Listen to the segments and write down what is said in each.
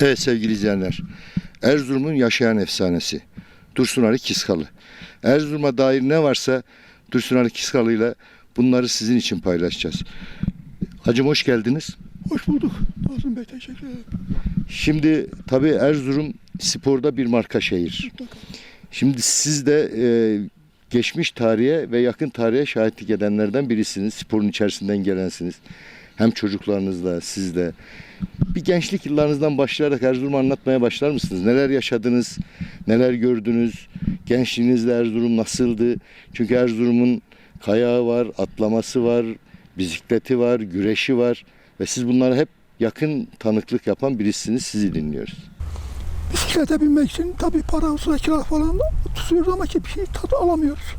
Evet sevgili izleyenler. Erzurum'un yaşayan efsanesi. Dursun Ali Kiskalı. Erzurum'a dair ne varsa Dursun Ali Kiskalı ile bunları sizin için paylaşacağız. Hacım hoş geldiniz. Hoş bulduk. Nazım Bey teşekkür ederim. Şimdi tabii Erzurum sporda bir marka şehir. Mutlaka. Şimdi siz de e, geçmiş tarihe ve yakın tarihe şahitlik edenlerden birisiniz. Sporun içerisinden gelensiniz. Hem çocuklarınızla, siz de. Bir gençlik yıllarınızdan başlayarak Erzurum'u anlatmaya başlar mısınız? Neler yaşadınız, neler gördünüz? Gençliğinizde Erzurum nasıldı? Çünkü Erzurum'un kayağı var, atlaması var, bisikleti var, güreşi var. Ve siz bunlara hep yakın tanıklık yapan birisiniz. Sizi dinliyoruz. Bisiklete binmek için tabii para sıra kira falan tutuyoruz ama ki bir şey tadı alamıyoruz.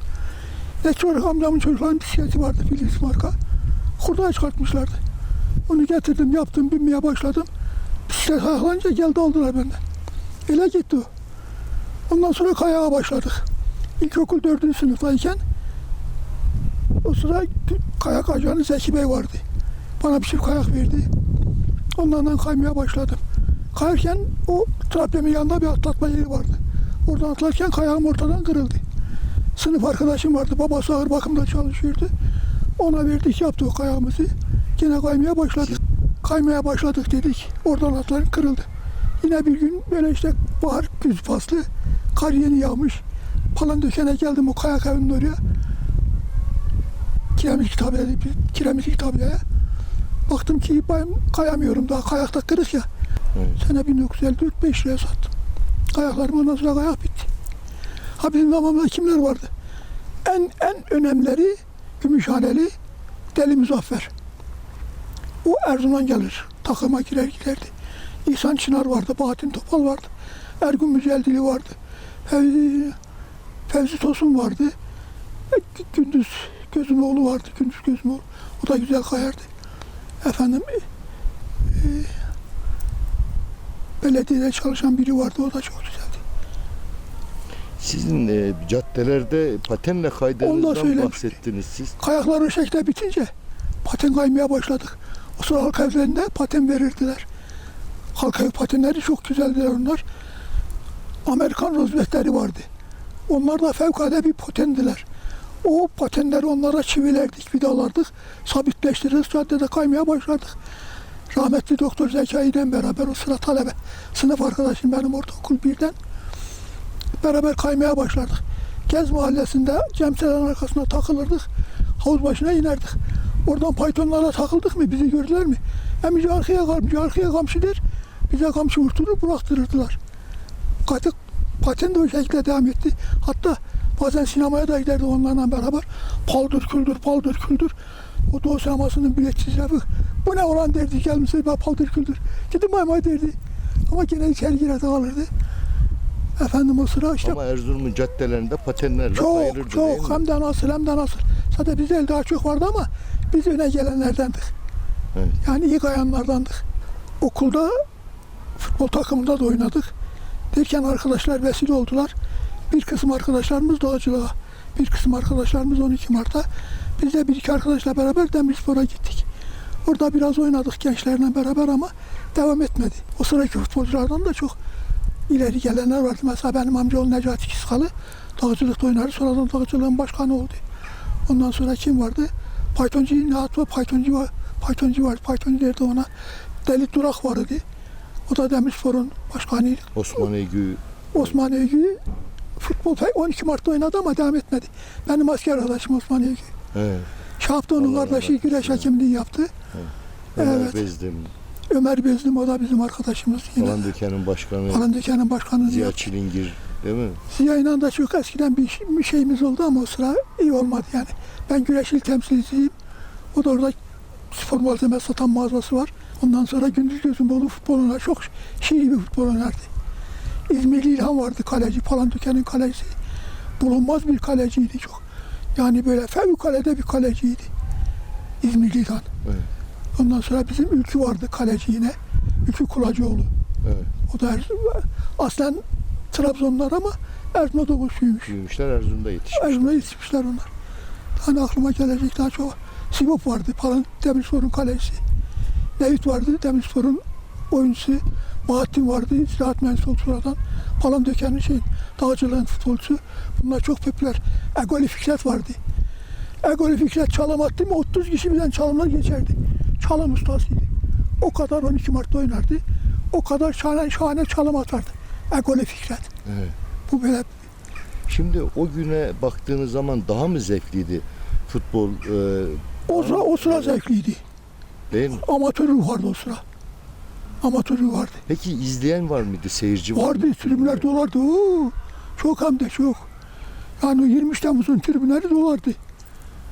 Zeki olarak amcamın çocuklarının bisikleti vardı Philips marka. Hurdaya çıkartmışlardı. Onu getirdim, yaptım, binmeye başladım. Bisiklet ayaklanınca geldi aldılar benden. Öyle gitti o. Ondan sonra kayağa başladık. İlkokul dördüncü sınıftayken o sıra kayak ajanı Zeki Bey vardı. Bana bir çift kayak verdi. Onlardan kaymaya başladım. Kayarken o trapemin yanında bir atlatma yeri vardı. Oradan atlarken kayağım ortadan kırıldı. Sınıf arkadaşım vardı. Babası ağır bakımda çalışıyordu. Ona verdik yaptı o kayağımızı. Yine kaymaya başladık. Kaymaya başladık dedik. Oradan atlar kırıldı. Yine bir gün böyle işte bahar güz faslı. Kar yeni yağmış. Palan dökene geldim o kayak evinin oraya. Kiremit kitabıya, kiremit kitabıya. Baktım ki ben kayamıyorum daha kayakta kırık ya. Evet. Sene 1954 5 liraya sattım. Kayaklarım ondan sonra kayak bitti. Ha bizim zamanımızda kimler vardı? En en önemlileri Gümüşhaneli Deli Muzaffer. O Erzurum'dan gelir. Takıma girer giderdi. İhsan Çınar vardı. Bahattin Topal vardı. Ergun Müceldili vardı. Fevzi, Fevzi Tosun vardı. E, Gündüz Gözümoğlu vardı. Gündüz Gözümoğlu. O da güzel kayardı. Efendim e, belediyede çalışan biri vardı. O da çok güzeldi. Sizin e, caddelerde patenle kaydığınızdan bahsettiniz siz. Kayaklar o şekilde bitince paten kaymaya başladık. O sıra halk evlerinde paten verirdiler. Halk ev patenleri çok güzeldiler onlar. Amerikan rozbetleri vardı. Onlar da fevkalade bir patendiler. O patenleri onlara çivilerdik, vidalardık. Sabitleştiririz, caddede kaymaya başladık. Rahmetli Doktor Zekai'den beraber o sıra talebe, sınıf arkadaşım benim ortaokul birden beraber kaymaya başladık. Gez mahallesinde Cemselerin arkasına takılırdık. Havuz başına inerdik. Oradan paytonlara takıldık mı bizi gördüler mi? Emici arkaya arkaya kamçı der. Bize kamçı vurturur bıraktırırdılar. Katık paten de o şekilde devam etti. Hatta bazen sinemaya da giderdi onlarla beraber. Paldır küldür, paldır küldür. O Doğu sinemasının biletsiz lafı. Bu ne olan derdi gelmişse ben paldır küldür. Gidin maymay derdi. Ama gene içeri girerdi alırdı. Efendim o sıra işte Ama Erzurum'un caddelerinde patenlerle çok kayılırdı değil çok mi? hem de nasıl hem de nasıl. Zaten bizde el daha çok vardı ama biz öne gelenlerdendik. Evet. Yani iyi kayanlardandık. Okulda futbol takımında da oynadık. Derken arkadaşlar vesile oldular. Bir kısım arkadaşlarımız dağcılığa, bir kısım arkadaşlarımız 12 Mart'a. Biz de bir iki arkadaşla beraber Demirspor'a gittik. Orada biraz oynadık gençlerle beraber ama devam etmedi. O sıraki futbolculardan da çok ileri gelenler vardı. Mesela benim amcaoğlu Necati Kiskalı dağcılıkta oynadı. Sonradan dağcılığın başkanı oldu. Ondan sonra kim vardı? Pythoncu Nihat var, Pythoncu var. Pythoncu var. Pythoncu derdi ona. Deli Durak vardı. O da Demirspor'un başkanıydı. Osman Eygü Osman Eygü futbol pek 12 Mart'ta oynadı ama devam etmedi. Benim asker arkadaşım Osman Eygü. evet. Allah kardeşi güreş eylesin. hakemliği yaptı. Ömer Evet. Bezdim, Ömer Bezdim o da bizim arkadaşımız yine. Palandöken'in başkanı Palandöken'in başkanı Ziya Ziya. Çilingir değil mi? Ziya'yla da çok eskiden bir, bir şeyimiz oldu ama o sıra iyi olmadı yani. Ben güreş il temsilcisiyim. O da orada spor malzeme satan mağazası var. Ondan sonra Gündüz Gözümoğlu futbol oynar. Çok şiir bir futbol oynardı. İzmirli İlhan vardı kaleci. Palandöken'in kalecisi. Bulunmaz bir kaleciydi çok. Yani böyle fevkalade bir kaleciydi. İzmirli İlhan. Evet. Ondan sonra bizim Ülkü vardı kaleci yine. Ülkü Kulacıoğlu. Evet. O da aslen Trabzonlar ama Erzurum'a doğuşluymuş. Büyümüşler Erzurum'da yetişmiş. Erzurum'a yetişmişler onlar. Hani aklıma gelecek daha çok. Sivop vardı, Palan Demirspor'un kalecisi. Nevit vardı, Demirspor'un oyuncusu. Bahattin vardı, ziraat mühendisi oldu sonradan. Palandöken'in şeyin, dağcılığın futbolcusu. Bunlar çok popüler. Egoli Fikret vardı. Egoli Fikret çalım attı mı 30 kişi birden çalımlar geçerdi. Çalım ustasıydı. O kadar 12 Mart'ta oynardı. O kadar şahane, şahane çalım atardı. Egoli Fikret. Evet. Bu böyle Şimdi o güne baktığınız zaman daha mı zevkliydi futbol e, o sıra, o sıra zevkliydi. değil mi? Amatör ruh vardı o sıra. Amatör ruh vardı. Peki izleyen var mıydı? Seyirci var Vardı, mıydı? tribünler dolardı. Oo, çok hem de çok. Yani o 23 Temmuz'un tribünleri dolardı.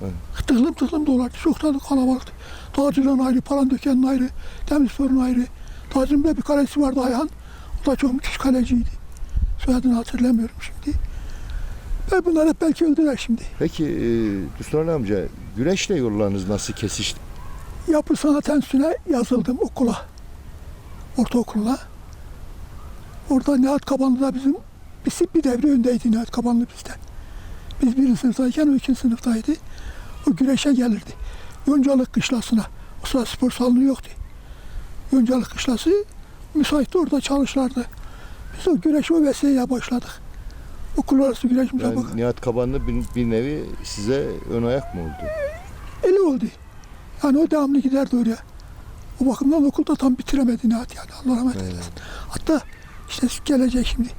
Evet. Tıklım tıklım dolardı. Çok da kalabalıktı. Dağcılığın ayrı, Palandöken'in ayrı, Demirspor'un ayrı. Da bir kalesi vardı Ayhan. Da çok müthiş kaleciydi. Soyadını hatırlamıyorum şimdi. Ve bunlar hep belki öldüler şimdi. Peki e, Düstan amca güreşle yollarınız nasıl kesişti? Yapı Sanat Enstitüsü'ne yazıldım okula. Ortaokuluna. Orada Nihat Kabanlı'da bizim bir, bir devre öndeydi Nihat Kabanlı bizden. Biz birinci sınıftayken o ikinci sınıftaydı. O güreşe gelirdi. Yoncalık kışlasına. O sırada spor salonu yoktu. Yoncalık kışlası müsaitti orada çalışırlardı. Biz o güreşe o vesileyle başladık. Okul arası güreş müsabakası. Yani Nihat Kabanlı bir, bir nevi size ön ayak mı oldu? Eli oldu. Yani o devamlı giderdi oraya. O bakımdan okulda tam bitiremedi Nihat yani. Allah rahmet eylesin. Hatta işte gelecek şimdi.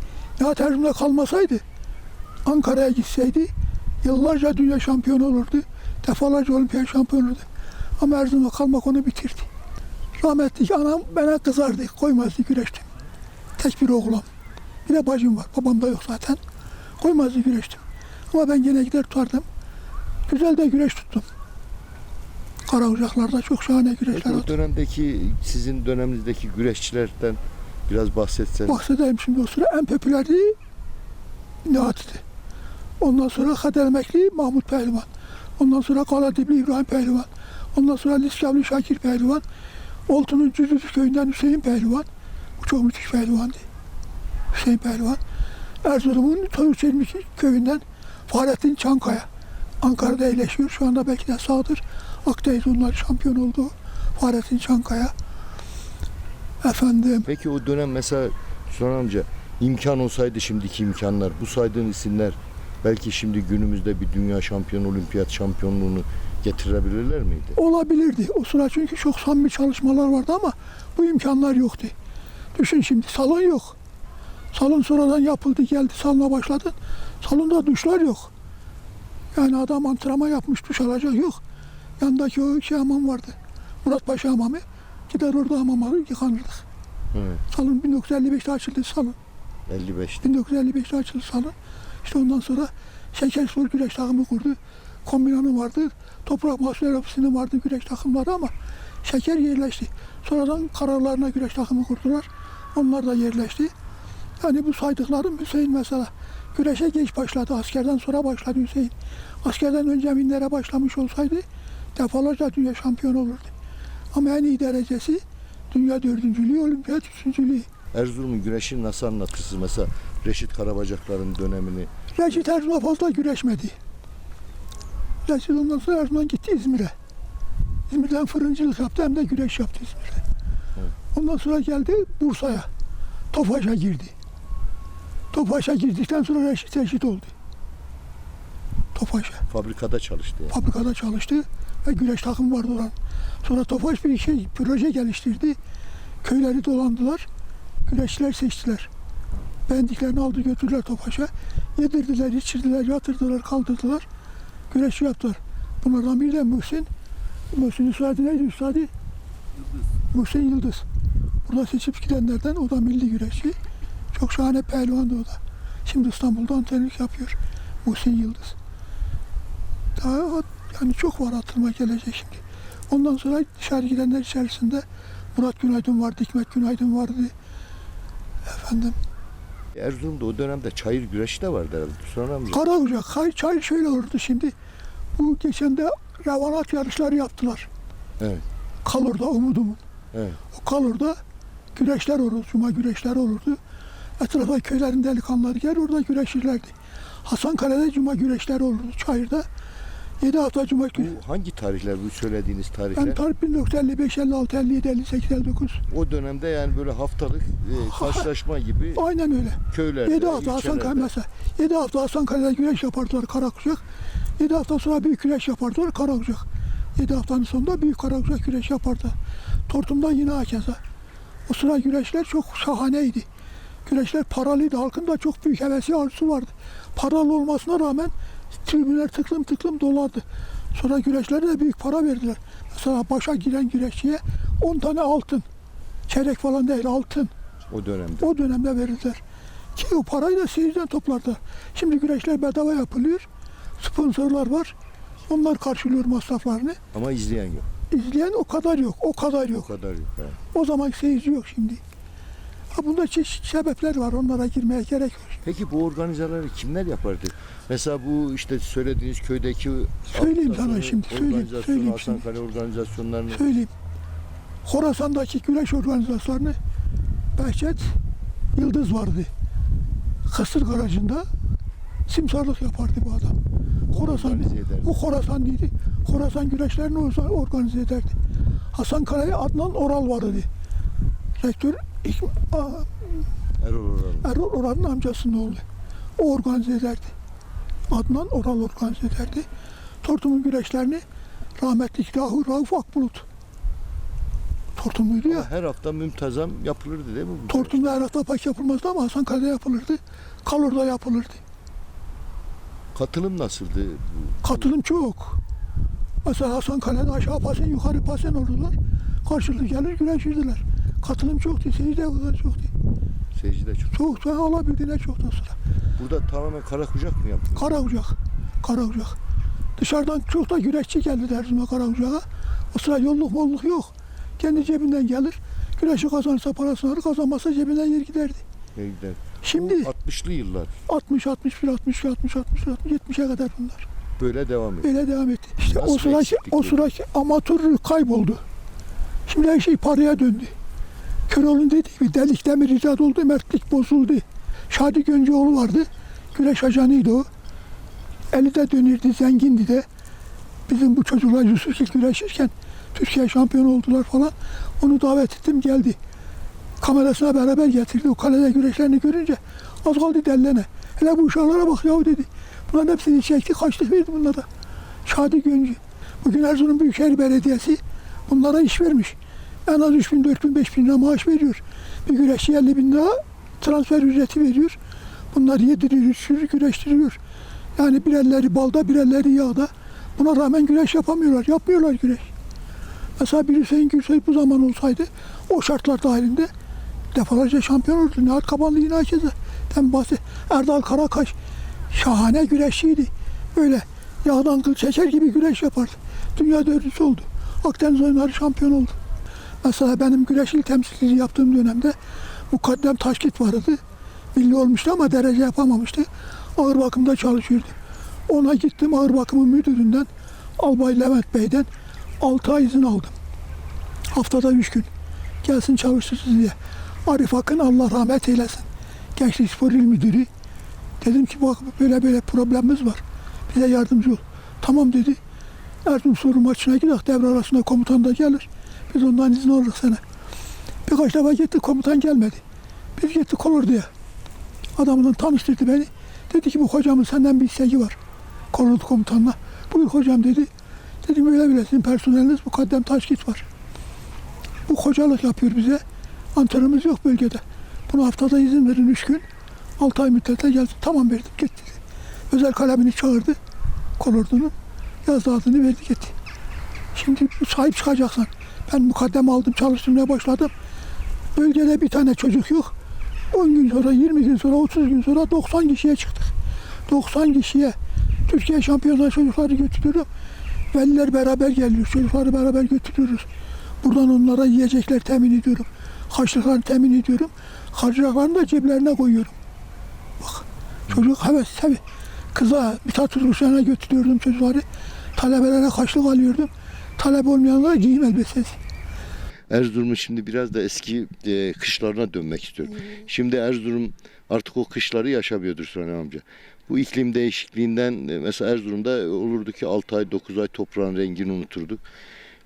Nihat Erzurum'da kalmasaydı Ankara'ya gitseydi yıllarca dünya şampiyonu olurdu. Defalarca olimpiyat şampiyonu olurdu. Ama Erzurum'da kalmak onu bitirdi. Rahmetli anam bana kızardı. Koymazdı güreştim. Tek bir oğlum. Bir de bacım var. Babam da yok zaten. Koymazdı güreştim. Ama ben gene gider tutardım. Güzel de güreş tuttum. Kara ocaklarda çok şahane güreşler o oldu. dönemdeki sizin döneminizdeki güreşçilerden biraz bahsetseniz. Bahsedeyim şimdi o sıra en popülerliği Nihat'tı. Ondan sonra Kader Emekli Mahmut Pehlivan. Ondan sonra Kaladibli İbrahim Pehlivan. Ondan sonra Liskavli Şakir Pehlivan. Oltu'nun Cüzücü köyünden Hüseyin Pehlivan. Bu çok müthiş pehlivandı. Hüseyin Pehlivan. Erzurum'un Toyurçelmiş köyünden Fahrettin Çankaya. Ankara'da iyileşiyor. Şu anda belki de sağdır. Akdeniz onlar şampiyon oldu. Fahrettin Çankaya. Efendim Peki o dönem mesela Düstan amca imkan olsaydı şimdiki imkanlar bu saydığın isimler belki şimdi günümüzde bir dünya şampiyonu, olimpiyat şampiyonluğunu getirebilirler miydi? olabilirdi. O sıra çünkü çok samimi çalışmalar vardı ama bu imkanlar yoktu. Düşün şimdi salon yok. Salon sonradan yapıldı geldi salona başladın. Salonda duşlar yok. Yani adam antrenman yapmış duş alacak yok. Yandaki o şey hamam vardı. Murat Paşa hamamı. Gider orada hamam alır yıkanırdık. Evet. Salon 1955'te açıldı salon. 55'te. 1955'te açıldı salon. İşte ondan sonra Şeker Spor güreş takımı kurdu. Kombinanı vardı. Toprak Mahsulleri Ofisi'nin vardı güreş takımları ama Şeker yerleşti. Sonradan kararlarına güreş takımı kurdular. Onlar da yerleşti. Yani bu saydıklarım Hüseyin mesela güreşe geç başladı. Askerden sonra başladı Hüseyin. Askerden önce minlere başlamış olsaydı defalarca dünya şampiyonu olurdu. Ama en iyi derecesi dünya dördüncülüğü, olimpiyat üçüncülüğü. Erzurum'un güreşini nasıl anlatırsınız? Mesela Reşit Karabacakların dönemini. Reşit Erzurum'a fazla güreşmedi. Reşit ondan sonra Erzurum'dan gitti İzmir'e. İzmir'den fırıncılık yaptı hem de güreş yaptı İzmir'de. Evet. Ondan sonra geldi Bursa'ya. Tofaş'a girdi. Tofaş'a girdikten sonra Reşit Reşit oldu. Tofaş'a. Fabrikada çalıştı yani. Fabrikada çalıştı ve güreş takımı vardı oranın. Sonra Tofaş bir şey proje geliştirdi. Köyleri dolandılar. Güreşçiler seçtiler. Beğendiklerini aldı götürdüler Tofaş'a. Yedirdiler, içirdiler, yatırdılar, kaldırdılar. Güreşçi yaptılar. Bunlardan biri de Muhsin. Muhsin'in soyadı neydi üstadı? Muhsin Yıldız. Burada seçip gidenlerden o da milli güreşçi. Çok şahane pehlivandı o da. Şimdi İstanbul'da antrenörlük yapıyor. Muhsin Yıldız. Daha yani çok var hatırıma gelecek şimdi. Ondan sonra dışarı gidenler içerisinde Murat Günaydın vardı, Hikmet Günaydın vardı. Efendim, Erzurum'da o dönemde çayır güreşi de vardı herhalde. Düstan amca. Karaocak, Kay, çay şöyle olurdu şimdi. Bu geçen de revanat yarışları yaptılar. Evet. Kalur'da, Umudum'un. Evet. O Kalur'da güreşler olurdu, cuma güreşler olurdu. Etrafa köylerin delikanlıları gelir orada güreşirlerdi. Hasankale'de cuma güreşler olurdu Çayır'da. 7 hafta cumartesi. Bu hangi tarihler bu söylediğiniz tarihler? Ben tarih 1955, 56, 57, 58, 59. O dönemde yani böyle haftalık e, karşılaşma gibi Aynen öyle. köylerde, 7 hafta Hasan mesela. 7 hafta Hasan Kaya'da güreş yapardılar Karakuşak. 7 hafta sonra büyük güreş yapardılar Karakuşak. 7 haftanın sonunda büyük Karakuşak güreş yapardı. Tortum'da yine hakeza. O sıra güreşler çok şahaneydi. Güreşler paralıydı. Halkın da çok büyük hevesi arzusu vardı. Paralı olmasına rağmen tribünler tıklım tıklım dolardı. Sonra güreşlere de büyük para verdiler. Mesela başa giren güreşçiye 10 tane altın. Çeyrek falan değil altın. O dönemde. O dönemde verirler. Ki o parayı da seyirciden toplarlar. Şimdi güreşler bedava yapılıyor. Sponsorlar var. Onlar karşılıyor masraflarını. Ama izleyen yok. İzleyen o kadar yok. O kadar O yok. kadar yok. yani. O zaman seyirci yok şimdi. Bunda çeşitli sebepler var. Onlara girmeye gerek yok. Peki bu organizaları kimler yapardı? Mesela bu işte söylediğiniz köydeki Söyleyeyim sana şimdi, söyleyeyim, söyleyeyim Hasan şimdi. Kale organizasyonlarını Söyleyeyim. Horasan'daki güreş organizasyonlarını Behçet Yıldız vardı. Kısır garajında simsarlık yapardı bu adam. Horasan, Organize ederdi. bu Horasan değildi. Horasan güreşlerini organize ederdi. Hasan Kara'ya Adnan Oral vardı. Rektör İk- Aa, Erol Oral. Erol Oral'ın amcasının oğlu. O organize ederdi. Adnan Oral organize ederdi. Tortum'un güreşlerini rahmetli Rahu Rauf Akbulut. Tortumluydu ya. Her hafta mümtazam yapılırdı değil mi? bu Tortum'da her hafta pek yapılmazdı ama Hasan Kale'de yapılırdı. Kalor'da yapılırdı. Katılım nasıldı? Bu- Katılım çok. Mesela Hasan Kale'de aşağı pasen yukarı pasen oldular. Karşılıklı gelir güreşirdiler. Katılım çoktu. Seyirci de çoktu. Seyirci de çok. Çok çok alabildiğine çok da sıra. Burada tamamen kara kucak mı yapıldı? Kara Ocak. Kara Ocak. Dışarıdan çok da güreşçi geldi Erzurum'a Kara Ocak'a. O sıra yolluk molluk yok. Kendi cebinden gelir. Güreşi kazanırsa parasını alır, kazanmazsa cebinden yer giderdi. Ne gider? Şimdi 60'lı yıllar 60, 61, 60, 60, 60, 60, 70'e kadar bunlar. böyle devam ediyor. Böyle devam etti. İşte Nasıl o sıraki, o sıraki amatörlük kayboldu. Şimdi her şey paraya döndü. Köroğlu'nun dediği gibi delik demir icat oldu, mertlik bozuldu. Şadi Göncüoğlu vardı. Güreş ajanıydı o. Eli de dönürdü, zengindi de. Bizim bu çocuklar Yusuf'la güreşirken Türkiye şampiyonu oldular falan. Onu davet ettim geldi. Kamerasına beraber getirdi. O kalede güreşlerini görünce az kaldı dellene. Hele bu uşaklara bak yahu dedi. Bunların hepsini çekti, kaçtık verdi bunlara. Şadi Göncü. Bugün Erzurum Büyükşehir Belediyesi bunlara iş vermiş. En az 3 bin, 4 bin, 5 bin lira maaş veriyor. Bir güreşçi 50 bin lira transfer ücreti veriyor. Bunlar yediriyor, sürü güreştiriyor. Yani bir elleri balda, bir elleri yağda. Buna rağmen güreş yapamıyorlar, yapmıyorlar güreş. Mesela bir Hüseyin Gürsoy bu zaman olsaydı o şartlar dahilinde defalarca şampiyon olurdu. Nihat Kabanlı yine herkese. Ben bahset. Erdal Karakaş şahane güreşçiydi. Böyle yağdan kıl çeker gibi güreş yapardı. Dünya dördüncüsü oldu. Akdeniz oyunları şampiyon oldu. Mesela benim güreşli temsilciliği yaptığım dönemde Mukaddem Taşkit vardı. Milli olmuştu ama derece yapamamıştı. Ağır bakımda çalışıyordu. Ona gittim ağır bakımı müdüründen Albay Levent Bey'den 6 ay izin aldım. Haftada 3 gün. Gelsin çalıştırsın diye. Arif Akın Allah rahmet eylesin. Gençlik Spor İl Müdürü. Dedim ki bak böyle böyle problemimiz var. Bize yardımcı ol. Tamam dedi. Erzurum soru maçına gidelim. Devre arasında komutan da gelir. Biz ondan izin alırız sana. Birkaç defa gittik komutan gelmedi. Biz gittik olur diye. Adamla tanıştırdı beni. Dedi ki bu hocamın senden bir isteği var. Kolordu komutanla. Buyur hocam dedi. Dedim öyle bile sizin personeliniz mukaddem taşkit var. Bu hocalık yapıyor bize. Antrenörümüz yok bölgede. Buna haftada izin verin üç gün. Altı ay müddete geldi. Tamam verdim git dedi. Özel kalemini çağırdı. Kolordunun. Yazdı adını verdi gitti. Şimdi sahip çıkacaksan. Ben mukaddem aldım çalıştırmaya başladım. Bölgede bir tane çocuk yok. 10 gün sonra, 20 gün sonra, 30 gün sonra 90 kişiye çıktık. 90 kişiye Türkiye şampiyonası çocukları götürüyorum. Veliler beraber geliyor. Çocukları beraber götürüyoruz. Buradan onlara yiyecekler temin ediyorum. Harçlıklarını temin ediyorum. Harcılıklarını da ceplerine koyuyorum. Bak çocuk heves tabi. Kıza Mithat Ruşen'e götürüyordum çocukları. Talebelere kaçlık alıyordum. Talep olmayanlara giyim elbisesi. Erzurum'un şimdi biraz da eski e, kışlarına dönmek istiyorum. Şimdi Erzurum artık o kışları yaşamıyordur Süleyman amca. Bu iklim değişikliğinden e, mesela Erzurum'da olurdu ki 6 ay 9 ay toprağın rengini unuturduk.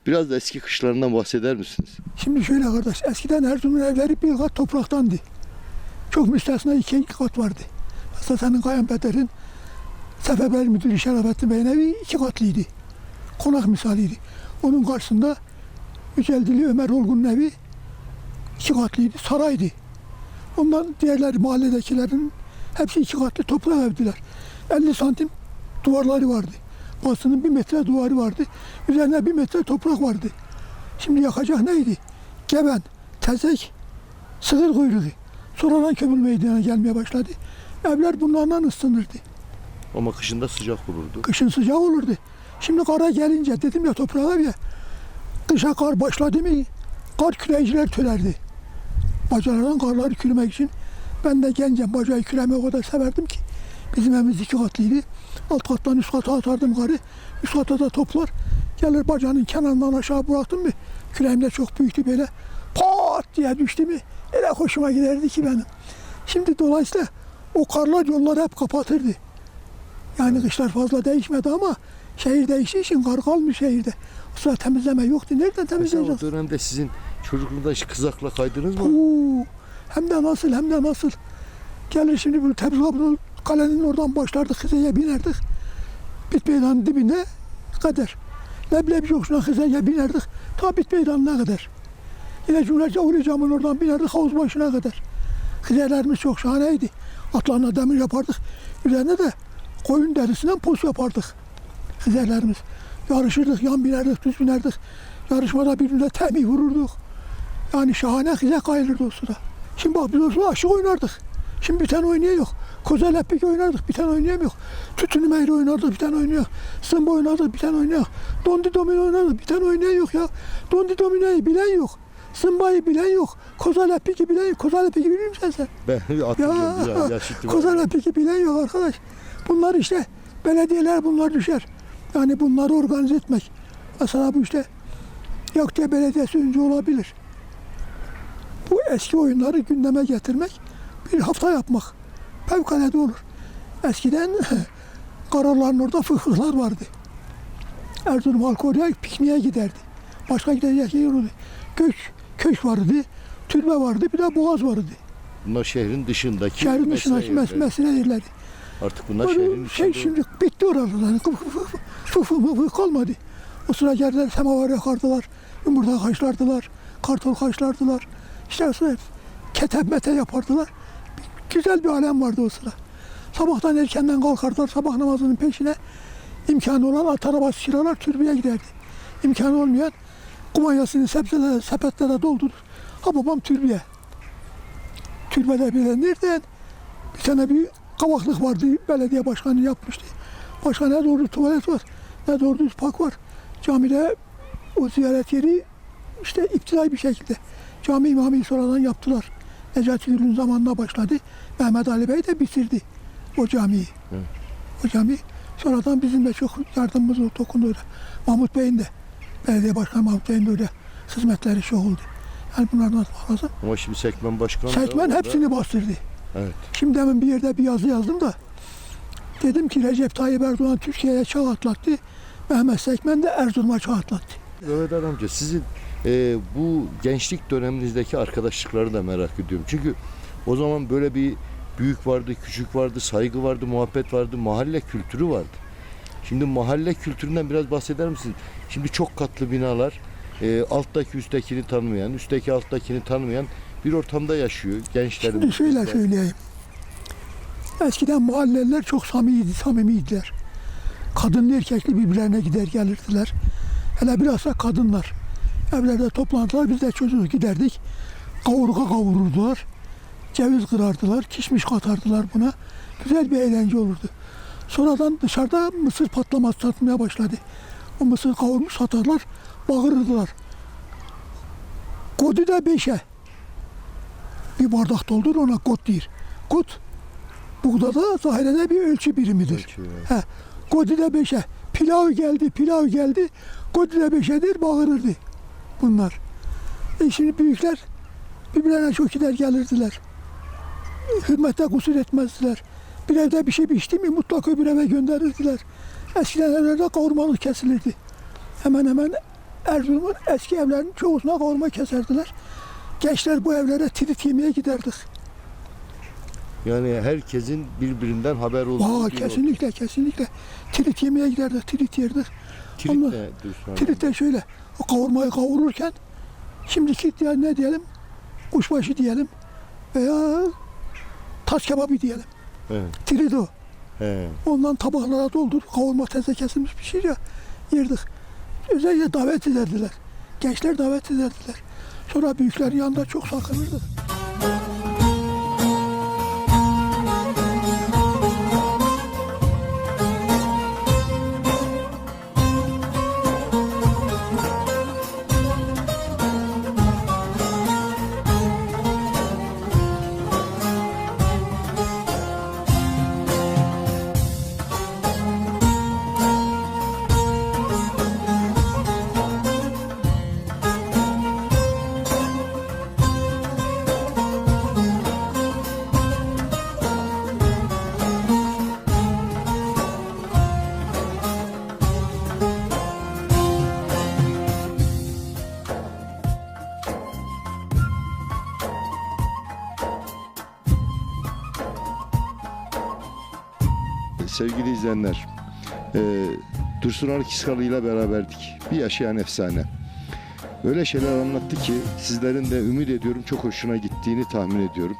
Biraz da eski kışlarından bahseder misiniz? Şimdi şöyle kardeş, eskiden Erzurum'un evleri bir kat topraktandı. Çok müstesna iki, iki kat vardı. Mesela senin kayınpederin Seferber Müdürü Şerafettin Bey'in evi iki katlıydı. Konak misaliydi. Onun karşısında Yüceldili Ömer Olgun'un evi iki katlıydı, saraydı. Ondan diğerler mahalledekilerin hepsi iki katlı toprak evdiler. 50 santim duvarları vardı. Basının bir metre duvarı vardı. Üzerine bir metre toprak vardı. Şimdi yakacak neydi? Geben, tezek, sığır kuyruğu. Sonradan kömür meydana gelmeye başladı. Evler bunlardan ısınırdı. Ama kışında sıcak olurdu. Kışın sıcak olurdu. Şimdi kara gelince dedim ya toprağa ya. Kışa kar başladı mı kar küreciler tölerdi. Bacalardan karları kürmek için. Ben de gencem bacayı küremeyi o kadar severdim ki. Bizim evimiz iki katlıydı. Alt kattan üst kata atardım karı. Üst kata da toplar. Gelir bacanın kenarından aşağı bıraktım mı? Küreğim de çok büyüktü böyle. Pat diye düştü mü? Öyle hoşuma giderdi ki benim. Şimdi dolayısıyla o karlar yolları hep kapatırdı. Yani kışlar fazla değişmedi ama şehir değiştiği için kar kalmış şehirde. O sıra temizleme yoktu. Nereden Mesela o temizleyeceğiz? dönemde sizin çocukluğunda hiç kızakla kaydınız mı? Oo, hem de nasıl hem de nasıl. Gelir şimdi bu Tebrizablı kalenin oradan başlardık Hızı'ya binerdik. Bit meydanın dibine kadar. Leblebi yokuşuna Hızı'ya binerdik. Ta bit meydanına kadar. Yine Cumhuriyet Avli Camı'nın oradan binerdik havuz başına kadar. Hızı'larımız çok şahaneydi. Atlarına demir yapardık. Üzerine de koyun derisinden pos yapardık. Hızı'larımız. Yarışırdık, yan binerdik, düz binerdik. Yarışmada birbirine temih vururduk. Yani şahane hıza kayılırdı o sıra. Şimdi bak biz o sıra aşık oynardık. Şimdi bir tane oynayan yok. Kozel Epik oynardık, bir tane oynayan yok. Tütünü meyri oynardık, bir tane oynayan yok. Sımba oynardık, bir tane oynayan yok. Dondi domino oynardık, bir tane oynayan yok ya. Dondi dominoyu bilen yok. Sımba'yı bilen yok. Kozel Epik'i bilen yok. Kozel Epik'i bilir misin sen? Ben hatırlıyorum Ya, ya, yaşıtlı var. Kozel Epik'i bilen yok arkadaş. Bunlar işte belediyeler bunlar düşer. Yani bunları organize etmek. Mesela bu işte Yakçe Belediyesi önce olabilir. Bu eski oyunları gündeme getirmek, bir hafta yapmak fevkalade olur. Eskiden kararların orada fıhıhlar vardı. Erzurum halkı oraya pikniğe giderdi. Başka gidecek yer yoktu. Kök, kök vardı, türbe vardı, bir de boğaz vardı. Bunlar şehrin dışındaki Şehrin mesele mes mesele yerleri. Artık bunlar Böyle şehrin şey içinde. şimdi bitti oralar. Kalmadı. O sıra geldiler semavar yakardılar. Yumurta haşlardılar. Kartol haşlardılar. İşte o sıra ketep mete yapardılar. Güzel bir alem vardı o sıra. Sabahtan erkenden kalkardılar sabah namazının peşine. imkanı olan at arabası kiralar türbeye giderdi. İmkanı olmayan kumanyasını sebzelere, sepetlere doldurur. Ha babam türbeye. Türbede bile nereden? Bir tane bir kavaklık vardı. Belediye başkanı yapmıştı. Başka ne doğru tuvalet var, ne doğru düz park var. Camide o ziyaret yeri işte iptidai bir şekilde. Cami imamı sonradan yaptılar. Necati Gül'ün zamanına başladı. Mehmet Ali Bey de bitirdi o camiyi. Evet. O cami sonradan bizim de çok yardımımız oldu, dokundu öyle. Mahmut Bey'in de, belediye başkanı Mahmut Bey'in de öyle hizmetleri çok oldu. Yani bunlardan lazım. Ama şimdi Sekmen Başkanı Sekmen hepsini bastırdı. Evet. Şimdi demin bir yerde bir yazı yazdım da dedim ki Recep Tayyip Erdoğan Türkiye'ye çağ atlattı. Mehmet Sekmen de Erzurum'a çağ atlattı. Mehmet Ali amca sizin e, bu gençlik döneminizdeki arkadaşlıkları da merak ediyorum. Çünkü o zaman böyle bir büyük vardı, küçük vardı, saygı vardı, muhabbet vardı, mahalle kültürü vardı. Şimdi mahalle kültüründen biraz bahseder misiniz? Şimdi çok katlı binalar, e, alttaki üsttekini tanımayan, üstteki alttakini tanımayan bir ortamda yaşıyor gençlerimiz. Şimdi şöyle bizler. söyleyeyim. Eskiden mahalleler çok samimiydi, samimiydiler. Kadınlı erkekli birbirlerine gider gelirdiler. Hele bilhassa kadınlar. Evlerde toplantılar biz de çocuğuz giderdik. Kavurga kavururdular. Ceviz kırardılar, kişmiş katardılar buna. Güzel bir eğlence olurdu. Sonradan dışarıda mısır patlaması satmaya başladı. O mısır kavurmuş satarlar, bağırırdılar. Kodu da beşe. Bir bardak doldur ona kot deyir. Kot buğdada zahirede bir ölçü birimidir. Ölçüyor, evet. He, Godile beşe. Pilav geldi, pilav geldi. Godile beşedir bağırırdı bunlar. E şimdi büyükler birbirlerine çok gider gelirdiler. Hürmette kusur etmezdiler. Bir evde bir şey biçti mi mutlaka öbür eve gönderirdiler. Eskiden evlerde kavurmalık kesilirdi. Hemen hemen Erzurum'un eski evlerinin çoğusuna kavurma keserdiler. Gençler bu evlere trit yemeye giderdik. Yani herkesin birbirinden haber olduğu Aa, bir kesinlikle kesinlikle. Trit yemeye giderdik, trit yerdik. Trit Ama- ne Dursun abi? Trit de şöyle, o kavurmayı kavururken şimdiki diye ne diyelim, kuşbaşı diyelim veya taş kebabı diyelim. Evet. Trit o. He. Ondan tabaklara doldur, kavurma teze kesilmiş bir şey ya yerdik. Özellikle davet ederdiler. Gençler davet ederdiler. Sonra büyüklerin yanında çok sakınırdık. Sevgili izleyenler, e, Dursun Arkiskalı ile beraberdik. Bir yaşayan efsane. Öyle şeyler anlattı ki sizlerin de ümit ediyorum çok hoşuna gittiğini tahmin ediyorum.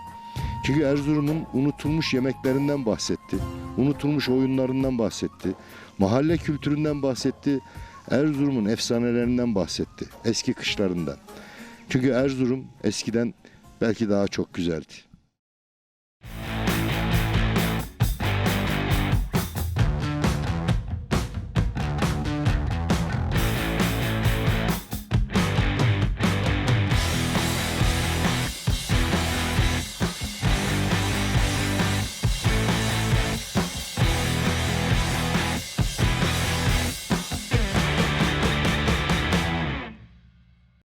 Çünkü Erzurum'un unutulmuş yemeklerinden bahsetti. Unutulmuş oyunlarından bahsetti. Mahalle kültüründen bahsetti. Erzurum'un efsanelerinden bahsetti. Eski kışlarından. Çünkü Erzurum eskiden belki daha çok güzeldi.